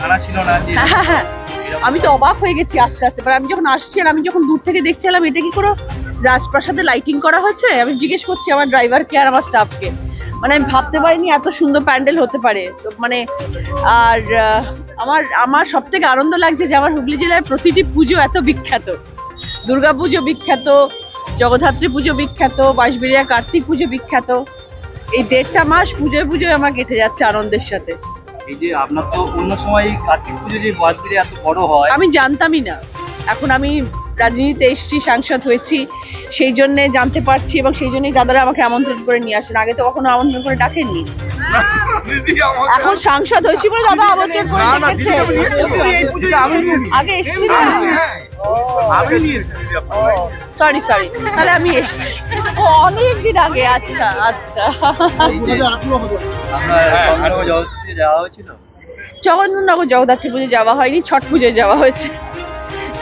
জানা ছিল না যে হ্যাঁ হ্যাঁ হ্যাঁ। আমি তো অবাক হয়ে গেছি আস্তে আস্তে। আমি যখন আসছি আর আমি যখন দূর থেকে দেখছিলাম এটা কি কোনো রাজপ্রাসাদে লাইটিং করা হচ্ছে আমি জিজ্ঞেস করছি আমার ড্রাইভারকে আর আমার স্টাফকে মানে আমি ভাবতে পারিনি এত সুন্দর প্যান্ডেল হতে পারে। তো মানে আর আমার আমার সব থেকে আনন্দ লাগছে যে আমার হুগলি জেলায় প্রতিটি পুজো এত বিখ্যাত। দুর্গা পুজো বিখ্যাত জগদ্ধাত্রী পুজো বিখ্যাত বাঁশবেড়িয়া কার্তিক পুজো বিখ্যাত। এই দেড়টা মাস পুজোয় পুজোয় আমার কেটে যাচ্ছে আনন্দের সাথে। এই যে আপনার তো অন্য সময় কার্তিক পুজো যে বাসবিরে এত বড় হয়। আমি জানতামই না। এখন আমি রাজনীতিতে এসেছি সাংসদ হয়েছি সেই জন্যে জানতে পারছি এবং সেই জন্যই দাদারা আমাকে আমন্ত্রণ করে নিয়ে আসেন। আগে তো কখনো আমন্ত্রণ করে ডাকেননি। এখন সাংসদ হয়েছি বলে দাদা আমন্ত্রণ করে ডেকেছে। আগে এসেছি। সরি সরি তাহলে আমি এসেছি। ও অনেক দিন আগে আচ্ছা আচ্ছা। হয়েছিল। জগন্নাথনগর জগদ্ধাত্রী পুজো যাওয়া হয়নি ছট পুজোয় যাওয়া হয়েছে।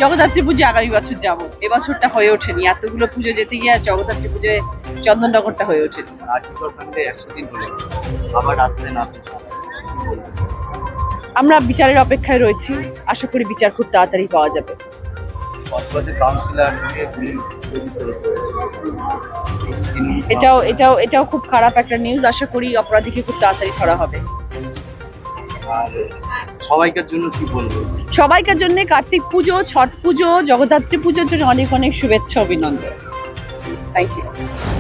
জগদ্ধাত্রী পুজো আগামী বছর যাব। এবছরটা হয়ে ওঠেনি। এতগুলো পুজো যেতে গিয়ে আর জগদ্ধাত্রী পুজোয় চন্দননগরটা হয়ে ওঠেনি। আমরা বিচারের অপেক্ষায় রয়েছি। আশা করি বিচার খুব তাড়াতাড়ি পাওয়া যাবে। এটাও এটাও এটাও খুব খারাপ একটা নিউজ আশা করি অপরাধীকে খুব তাড়াতাড়ি ধরা হবে। সবাইকার জন্য সবাইকার জন্য কার্তিক পুজো, ছট পুজো, জগদ্ধাত্রী পুজোর জন্য অনেক অনেক শুভেচ্ছা, অভিনন্দন। Thank you